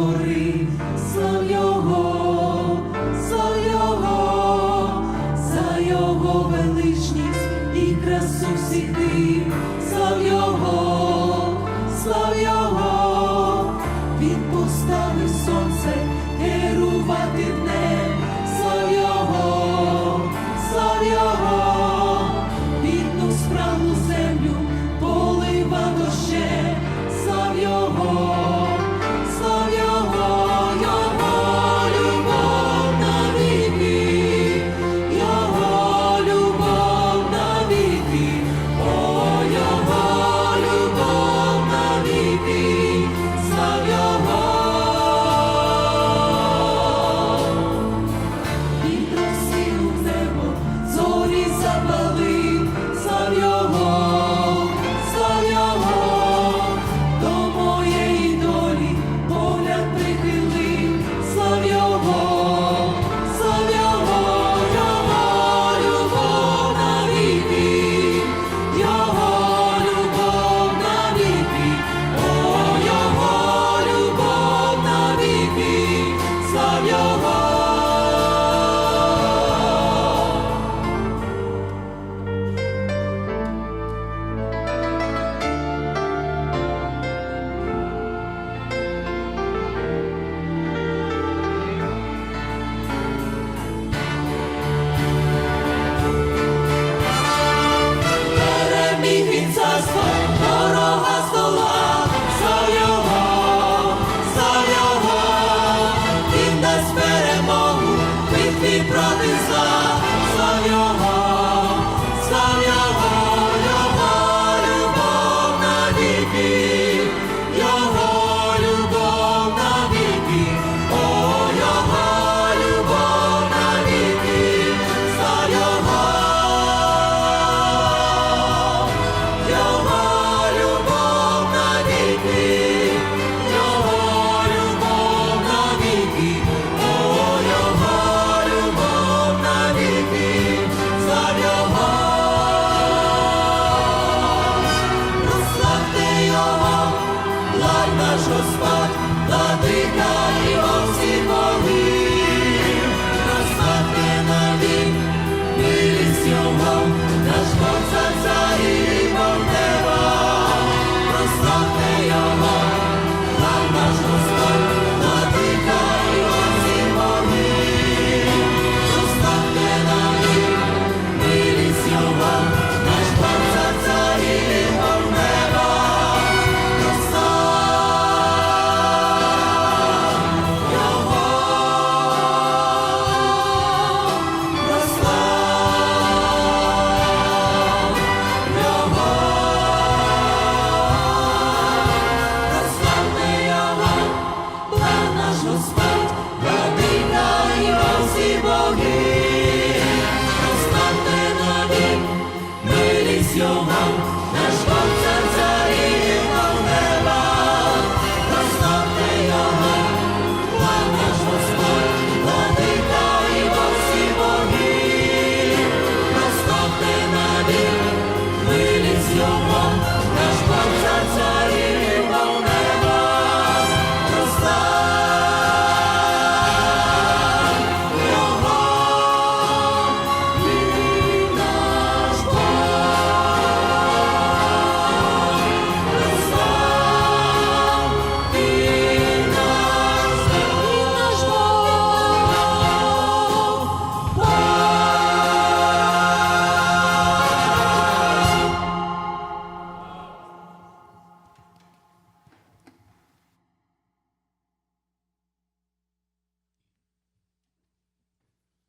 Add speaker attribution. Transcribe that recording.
Speaker 1: гори, слав його, слав його, за його величність і красу всіх див, слав його, слав його, він поставив сонце керувати днем, слав його, слав його, відну справу.